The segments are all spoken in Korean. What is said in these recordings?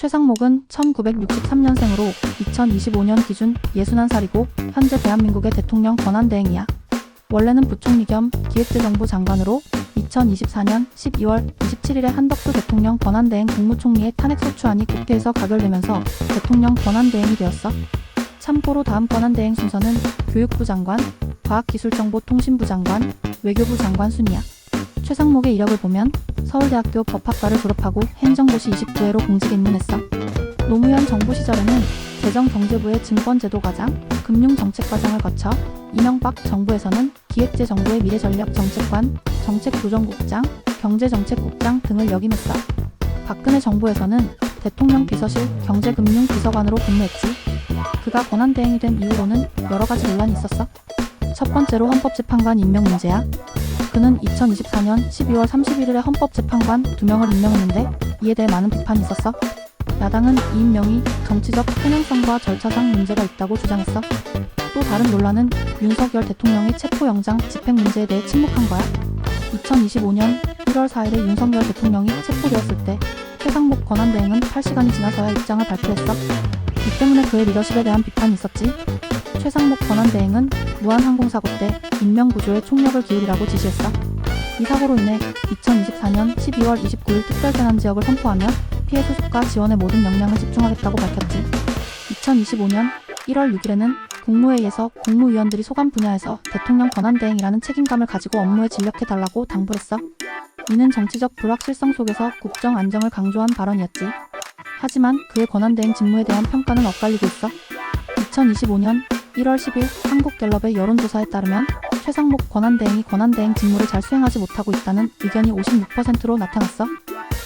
최상목은 1963년생으로 2025년 기준 61살이고 현재 대한민국의 대통령 권한대행이야. 원래는 부총리 겸 기획재정부 장관으로 2024년 12월 27일에 한덕수 대통령 권한대행 국무총리의 탄핵소추안이 국회에서 가결되면서 대통령 권한대행이 되었어. 참고로 다음 권한대행 순서는 교육부 장관, 과학기술정보통신부 장관, 외교부 장관 순이야. 최상목의 이력을 보면 서울대학교 법학과를 졸업하고 행정고시 29회로 공직에 입문했어. 노무현 정부 시절에는 재정경제부의 증권제도과장, 금융정책과장을 거쳐 이명박 정부에서는 기획재정부의 미래전략정책관, 정책조정국장, 경제정책국장 등을 역임했어. 박근혜 정부에서는 대통령 비서실 경제금융 비서관으로 근무했지. 그가 권한대행이 된 이후로는 여러 가지 논란이 있었어. 첫 번째로 헌법재판관 임명 문제야. 그는 2024년 12월 31일에 헌법재판관 2명을 임명했는데 이에 대해 많은 비판이 있었어. 야당은 이 임명이 정치적 편향성과 절차상 문제가 있다고 주장했어. 또 다른 논란은 윤석열 대통령의 체포영장 집행 문제에 대해 침묵한 거야. 2025년 1월 4일에 윤석열 대통령이 체포되었을 때 최상목 권한대행은 8시간이 지나서야 입장을 발표했어. 이 때문에 그의 리더십에 대한 비판이 있었지. 최상목 권한대행은 무한항공사고 때 인명구조에 총력을 기울이라고 지시했어. 이 사고로 인해 2024년 12월 29일 특별재난지역을 선포하며 피해 수습과 지원에 모든 역량을 집중하겠다고 밝혔지. 2025년 1월 6일에는 국무회의에서 국무위원들이 소관 분야에서 대통령 권한대행이라는 책임감을 가지고 업무에 진력해달라고 당부했어. 이는 정치적 불확실성 속에서 국정 안정을 강조한 발언이었지. 하지만 그의 권한대행 직무에 대한 평가는 엇갈리고 있어. 2025년 1월 10일 한국갤럽의 여론조사에 따르면 최상목 권한대행이 권한대행 직무를 잘 수행하지 못하고 있다는 의견이 56%로 나타났어.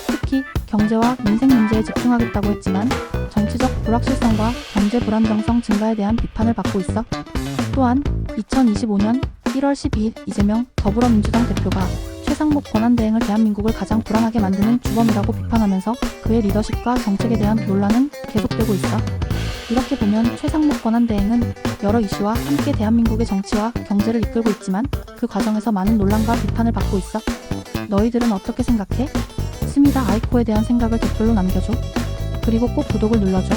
특히 경제와 민생 문제에 집중하겠다고 했지만 정치적 불확실성과 경제 불안정성 증가에 대한 비판을 받고 있어. 또한 2025년 1월 12일 이재명 더불어민주당 대표가 최상목 권한대행을 대한민국을 가장 불안하게 만드는 주범이라고 비판하면서 그의 리더십과 정책에 대한 논란은 계속되고 있어. 이렇게 보면 최상목 권한대행은 여러 이슈와 함께 대한민국의 정치와 경제를 이끌고 있지만 그 과정에서 많은 논란과 비판을 받고 있어. 너희들은 어떻게 생각해? 스미다 아이코에 대한 생각을 댓글로 남겨줘. 그리고 꼭 구독을 눌러줘.